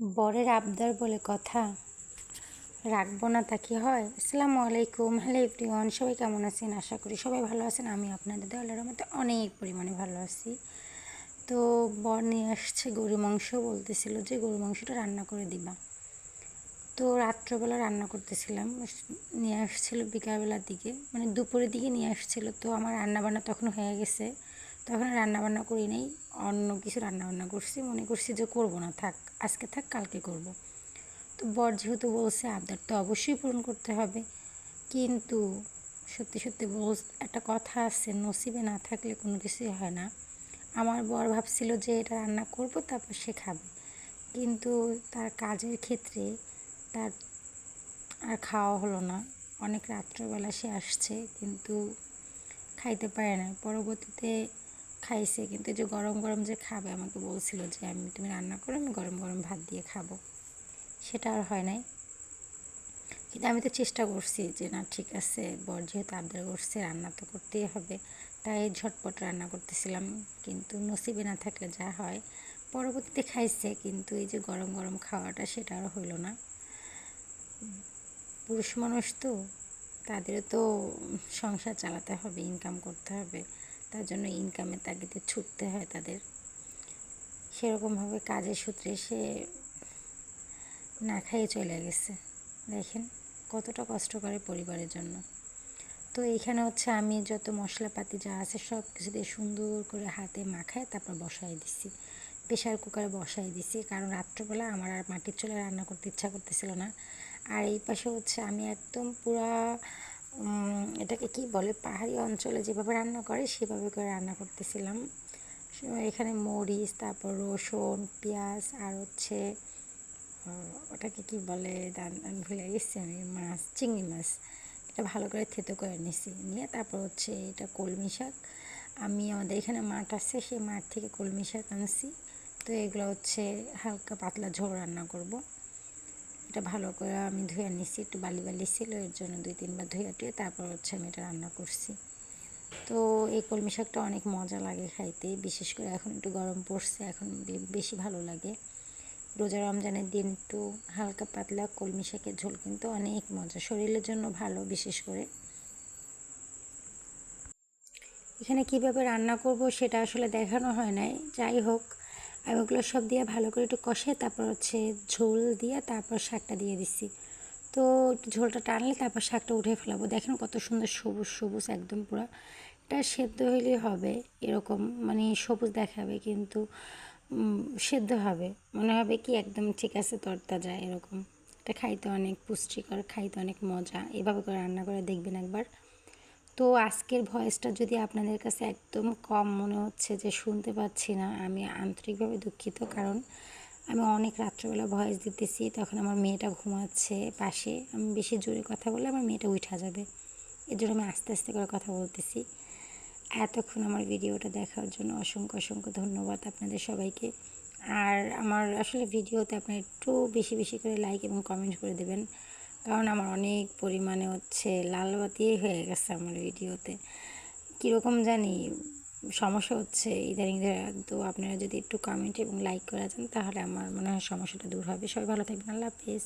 বরের আবদার বলে কথা। রাখব না তা কি হয়? আসসালামু আলাইকুম। হ্যালো এভরিওয়ান, সবাই কেমন আছেন? আশা করি সবাই ভালো আছেন। আমি আপনাদের দেওয়ালের মধ্যে অনেক পরিমাণে ভালো আছি। তো বর নিয়ে আসছে গরু মাংস, বলতেছিল যে গরু মাংসটা রান্না করে দিবা। তো রাত্রবেলা রান্না করতেছিলাম। নিয়ে আসছিল বিকালবেলার দিকে। মানে দুপুরের দিকে নিয়ে আসছিল। তো আমার রান্নাবান্না তখন হয়ে গেছে। তখন রান্নাবান্না করি নাই, অন্য কিছু রান্নাবান্না করছি, মনে করছি যে করব না, থাক, আজকে থাক, কালকে করব। তো বর যেহেতু বলছে আবদার তো অবশ্যই পূরণ করতে হবে, কিন্তু সত্যি সত্যি বল একটা কথা আছে, নসিবে না থাকলে কোনো কিছুই হয় না। আমার বর ভাবছিল যে এটা রান্না করব, তারপর সে খাবে। কিন্তু তার কাজের ক্ষেত্রে তার আর খাওয়া হলো না। অনেক রাত্রবেলা সে আসছে, কিন্তু খাইতে পারে না পরবর্তীতে খাইছে, কিন্তু যে গরম গরম যে খাবে আমাকে বলছিল যে আমি, তুমি রান্না করো, আমি গরম গরম ভাত দিয়ে খাব। সেটা আর হয় নাই। কিন্তু আমি তো চেষ্টা করছি যে, না, ঠিক আছে, বর যেহেতু আবদার করছে, রান্না তো করতেই হবে। তাই ঝটপট রান্না করতেছিলাম, কিন্তু নসিবে না থাকলে যা হয়। পরবর্তীতে খাইছে, কিন্তু এই যে গরম গরম খাওয়াটা সেটা আর হইল না। পুরুষ মানুষ তো, তাদেরও তো সংসার চালাতে হবে ইনকাম করতে হবে। তার জন্য ইনকামের তাগিদে ছুটতে হয় তাদের। সেরকমভাবে কাজের সূত্রে সে না খাইয়ে চলে গেছে। দেখেন, কতটা কষ্ট করে পরিবারের জন্য। তো এইখানে হচ্ছে আমি যত মশলাপাতি যা আছে সব কিছু দিয়ে সুন্দর করে হাতে মাখায় তারপর বসাই দিছি। প্রেশার কুকারে বসাই দিছি, কারণ রাত্রবেলা আমার আর মাটির চুলে রান্না করতে ইচ্ছা করতেছিল না। আর এই পাশে হচ্ছে আমি একদম পুরা এটাকে কি বলে? পাহাড়ি অঞ্চলে যেভাবে রান্না করে, সেভাবে করে রান্না করতেছিলাম। এখানে মরিচ, তারপর রসুন, পেঁয়াজ, আর হচ্ছে ওটাকে কি বলে? আমি ভুলে গেছি, আমি মাছ, চিংড়ি মাছ। এটা ভালো করে থেতো করে নিছি, নিয়ে তারপর হচ্ছে এটা কলমি শাক। আমি আমাদের এখানে মাঠ আছে, সেই মাঠ থেকে কলমি শাক আনছি। তো এগুলো হচ্ছে হালকা পাতলা ঝোল রান্না করব। এটা ভালো করে আমি ধুয়ে নিছি, একটু বালি বালি ছিল, এর জন্য দুই তিনবার ধুয়ে টুয়ে তারপর হচ্ছে আমি এটা রান্না করছি। তো এই কলমি শাকটা অনেক মজা লাগে খাইতে, বিশেষ করে এখন একটু গরম পড়ছে, এখন বেশি ভালো লাগে। রোজা রমজানের দিন একটু হালকা পাতলা কলমি শাকের ঝোল কিন্তু অনেক মজা, শরীরের জন্য ভালো বিশেষ করে। এখানে কীভাবে রান্না করব সেটা আসলে দেখানো হয় নাই। যাই হোক আমি ওগুলো সব দিয়ে ভালো করে একটু কষে তারপর হচ্ছে ঝোল দিয়ে তারপর শাকটা দিয়ে দিচ্ছি তো একটু ঝোলটা টানলে তারপর শাকটা উঠে ফেলাবো। দেখেন কত সুন্দর সবুজ সবুজ একদম পুরো। এটা সেদ্ধ হইলেই হবে, এরকম মানে সবুজ দেখাবে কিন্তু সেদ্ধ হবে। মনে হবে কি একদম ঠিক আছে তরতা তরতাজা এরকম। এটা খাইতে অনেক পুষ্টিকর, খাইতে অনেক মজা। এভাবে করে রান্না করে দেখবেন একবার। তো আজকের ভয়েসটা যদি আপনাদের কাছে একদম কম মনে হচ্ছে যে শুনতে পাচ্ছি না, আমি আন্তরিকভাবে দুঃখিত। কারণ আমি অনেক রাত্রবেলা ভয়েস দিতেছি, তখন আমার মেয়েটা ঘুমাচ্ছে পাশে। আমি বেশি জোরে কথা বলে আমার মেয়েটা উঠা যাবে। এর জন্য আমি আস্তে আস্তে করে কথা বলতেছি। এতক্ষণ আমার ভিডিওটা দেখার জন্য অসংখ্য অসংখ্য ধন্যবাদ আপনাদের সবাইকে। আর আমার আসলে ভিডিওতে আপনার একটু বেশি বেশি করে লাইক এবং কমেন্ট করে দেবেন। কারণ আমার অনেক পরিমাণে হচ্ছে লাল বাতিই হয়ে গেছে আমার ভিডিওতে। কীরকম জানি সমস্যা হচ্ছে ইদানিং তো আপনারা যদি একটু কমেন্ট এবং লাইক করে যান তাহলে আমার মনে হয় সমস্যাটা দূর হবে। সবাই ভালো থাকবেন। আল্লাহ হাফিজ।